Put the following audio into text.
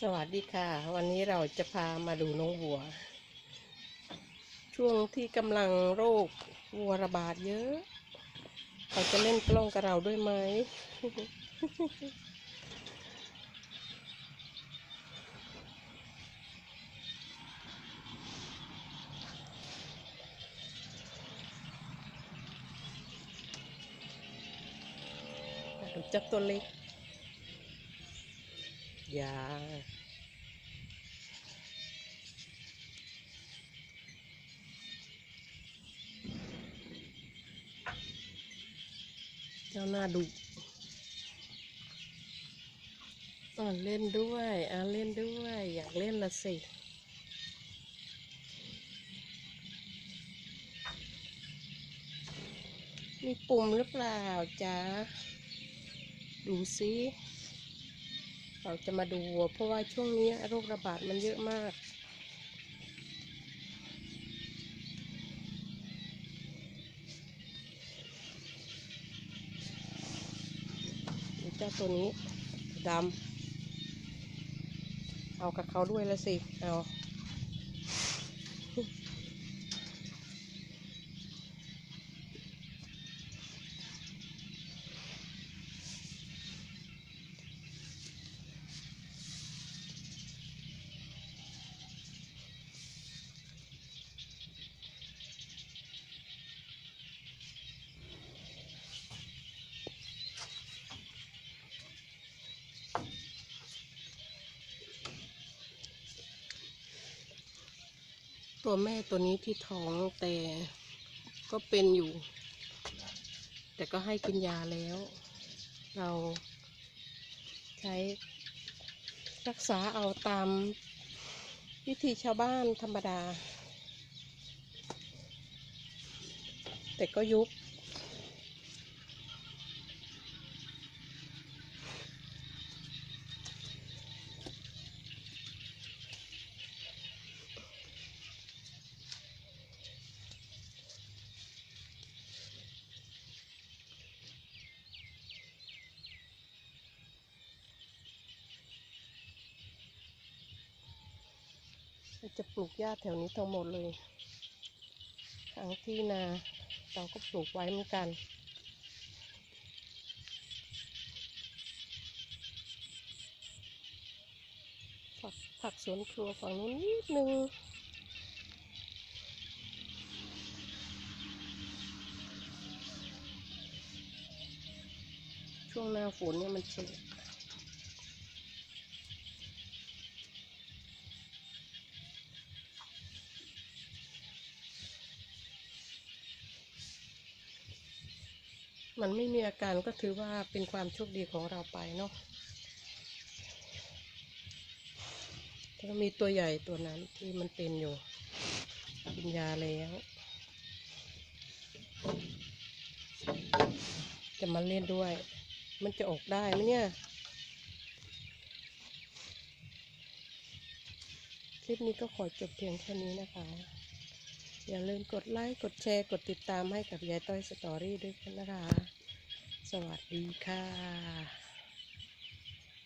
สวัสดีค่ะ วันนี้เราจะพามาดูน้องวัว ช่วงที่กำลังโรควัวระบาดเยอะ เขาจะเล่นกล้องกับเราด้วยไหม ดูจับตัวเล็ก ยาเจ้าหน้าดุอ่อนเล่นด้วยอ่าเล่นด้วย อยากเล่นละสิมีปุ่มหรือเปล่าจ๊ะ ดูซิ เราจะมาดูวัวเพราะว่าช่วงนี้โรคระบาดมันเยอะมาก เจ้าตัวนี้ดำเอากับเขาด้วยละสิ เอา ตัวแม่ตัวนี้ที่ท้องแต่ก็เป็นอยู่ แต่ก็ให้กินยาแล้ว เราใช้รักษาเอาตามวิธีชาวบ้านธรรมดา แต่ก็ยุบ เราจะปลูกหญ้าแถวนี้ทั้งหมดเลย ทั้งที่นาเราก็ปลูกไว้เหมือนกันผักผักสวนครัวฝั่งนู้นนิดนึงช่วงหน้าฝนเนี่ยมันเช็ด มันไม่มีอาการก็ถือว่าเป็นความโชคดีของเราไปเนาะถ้ามีตัวใหญ่ตัวนั้นที่มันเป็นอยู่กินยาแล้ว จะมาเล่นด้วย มันจะออกได้ไหมเนี่ย คลิปนี้ก็ขอจบเพียงแค่นี้นะคะ อย่าลืมกดไลค์ กดแชร์ กดติดตามให้กับยายต้อยสตอรี่ด้วยนะคะ สวัสดีค่ะ